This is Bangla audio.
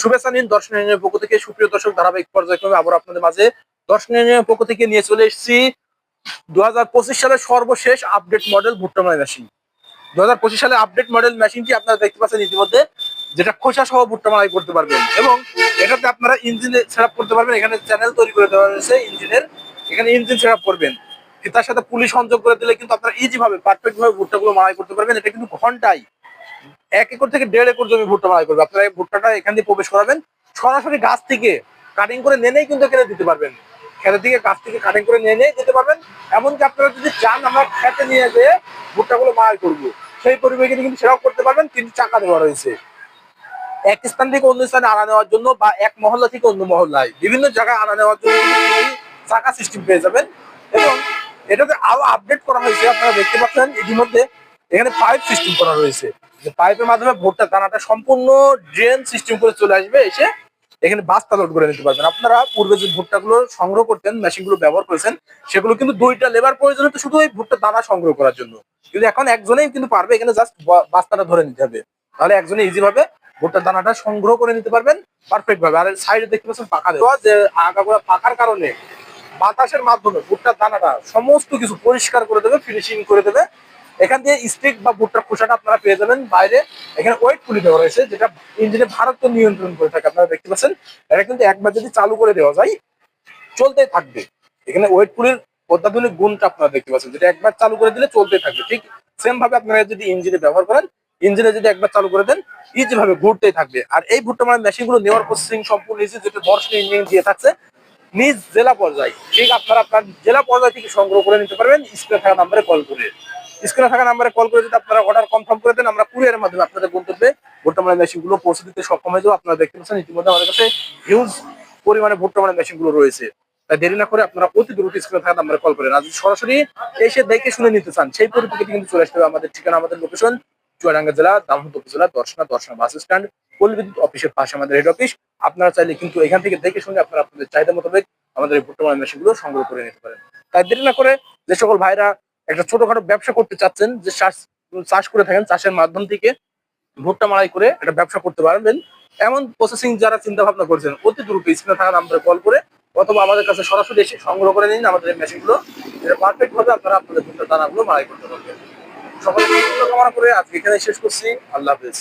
শুভেচ্ছা নিন দর্শন পক্ষ থেকে। সুপ্রিয় দর্শক, ধারাবাহিক পর্যায়ক্রমে আবার আপনাদের মাঝে দর্শন ইউনিয়নের পক্ষ থেকে নিয়ে চলে এসেছি পঁচিশ সালের সর্বশেষ আপডেট মডেল ভুট্টা মেশিন। দুই হাজার পঁচিশ সালে আপডেট মডেল মেশিনটি আপনারা দেখতে পাচ্ছেন ইতিমধ্যে, যেটা খোসা সহ ভুট্টা মালাই করতে পারবেন এবং এটাতে আপনারা ইঞ্জিন সেট করতে পারবেন। এখানে চ্যানেল তৈরি করে দেওয়া হয়েছে ইঞ্জিনের। এখানে ইঞ্জিন সেট করবেন। তার সাথে পুলিশ সংযোগ করে দিলে কিন্তু আপনারা ইজি ভাবে পারফেক্ট ভাবে ভুট্টাগুলো মালাই করতে পারবেন। এটা কিন্তু ঘন্টায় এক একর থেকে দেড় একর জমি ভুট্টা মালাই করবে। আপনারা ভুট্টাটা এখান দিয়ে প্রবেশ করাবেন। সরাসরি গাছ থেকে কাটিং করে নেনেই কিন্তু এখানে দিতে পারবেন। খেতে থেকে গাছ থেকে কাটিং করে নিয়ে দিতে পারবেন। এমনকি আপনারা যদি চান আমরা খেতে নিয়ে যেয়ে ভুট্টাগুলো মালাই করব। সেই পরিবেশে কিন্তু সেটাও করতে পারবেন, কিন্তু চাকা দেওয়া রয়েছে। এক স্থান থেকে অন্য স্থানে আনা নেওয়ার জন্য বা এক মহল্লা থেকে অন্য মহল্লায় বিভিন্ন জায়গায় আনা নেওয়ার জন্য চাকা সিস্টেম পেয়ে যাবেন। এবং এটাতে আরও আপডেট করা হয়েছে, আপনারা দেখতে পাচ্ছেন। ইতিমধ্যে এখানে পাইপ সিস্টেম করা রয়েছে। যে পাইপের মাধ্যমে ভুট্টা দানাটা সম্পূর্ণ ড্রেন সিস্টেম করে চলে আসবে, এসে এখানে বাস্তা লোড করে নিতে পারবেন। আপনারা পূর্বে যে ভুট্টাগুলো সংগ্রহ করতেন, মেশিনগুলো ব্যবহার করেছেন, সেগুলো কিন্তু দুইটা লেবার প্রয়োজন হতো শুধু ওই ভুট্টা দানা সংগ্রহ করার জন্য। কিন্তু এখন একজনেই কিন্তু পারবে, এখানে জাস্ট বাস্তাটা ধরে নিতে হবে। তাহলে একজনে ইজি ভাবে ভুট্টার দানাটা সংগ্রহ করে নিতে পারবেন পারফেক্ট ভাবে আর সাইডে দেখতে পাচ্ছেন পাকা দেওয়া, যে আগাগোড়া পাকার কারণে বাতাসের মাধ্যমে ভুট্টার দানাটা সমস্ত কিছু পরিষ্কার করে দেবে ফিনিশিং করে দেবে। এখান দিয়ে স্টিক বা ভুট্টার খোসাটা আপনারা পেয়ে যাবেন বাইরে। এখানে ওয়েট পুলি দেওয়া রয়েছে, যেটা ইঞ্জিনে ভারত নিয়ন্ত্রণ করে থাকে, আপনারা দেখতে পাচ্ছেন। এটা কিন্তু একবার যদি চালু করে দেওয়া যায়, চলতেই থাকবে। এখানে ওয়েট পুলির অত্যাধুনিক গুণটা আপনারা দেখতে পাচ্ছেন, যেটা একবার চালু করে দিলে চলতেই থাকবে, ঠিক? সেম ভাবে আপনারা যদি ইঞ্জিনে ব্যবহার করেন, ইঞ্জিনে যদি একবার চালু করে দেন ইজি ভাবে ঘুরতেই থাকবে। আর এই ভুট্টা মানে মেশিনগুলো নেওয়ার প্রসেসিং সম্পূর্ণ যেটা দর্শন ইঞ্জিন দিয়ে থাকছে, নিজ জেলা পর্যায়ে, ঠিক? আপনারা আপনার জেলা পর্যায় থেকে সংগ্রহ করে নিতে পারবেন স্ক্রিনে থাকা নাম্বারে কল করে। স্ক্রিনে থাকা নাম্বারে কল করে যদি আপনারা অর্ডার কনফার্ম করে দেন, আমরা কুরিয়ারের মাধ্যমে আপনাদের গন্তব্যে ভুট্টা মানে মেশিনগুলো পৌঁছে দিতে সক্ষম হয়ে যাব। আপনারা দেখতে পাচ্ছেন, ইতিমধ্যে আমাদের কাছে হিউজ পরিমাণে ভুট্টা মানে মেশিনগুলো রয়েছে। তাই দেরি না করে আপনারা অতি দ্রুত স্ক্রিনে থাকা নাম্বারে কল করেন আর যদি সরাসরি এসে দেখে শুনে নিতে চান, সেই পরিপ্রেক্ষিতে কিন্তু চলে আসতে হবে আমাদের ঠিকানা, আমাদের লোকেশন চুয়াডাঙ্গা জেলা দামোদর উপজেলা দর্শনা দর্শনা বাস স্ট্যান্ড পল্লী বিদ্যুৎ অফিসের পাশে আমাদের হেড অফিস আপনারা চাইলে কিন্তু এখান থেকে দেখে শুনে আপনারা আপনাদের চাহিদা মোতাবেক আমাদের এই ভুট্টা মেশিনগুলো সংগ্রহ করে নিতে পারেন। তাই দেরি না করে যে সকল ভাইরা একটা ছোটখাটো ব্যবসা করতে চাচ্ছেন, যে চাষ চাষ করে থাকেন, চাষের মাধ্যম থেকে ভুট্টা মারাই করে একটা ব্যবসা করতে পারবেন। এমন প্রসেসিং যারা চিন্তা ভাবনা করছেন, অতি দ্রুত স্ক্রিনে থাকা নাম্বারে কল করে অথবা আমাদের কাছে সরাসরি এসে সংগ্রহ করে নিন। আমাদের এই মেশিনগুলো এটা পারফেক্ট ভাবে আপনারা আপনাদের ভুট্টার দানাগুলো মারাই করতে পারবেন। সকলে কামনা করে আজকে এখানে শেষ করছি। আল্লাহ হাফেজ।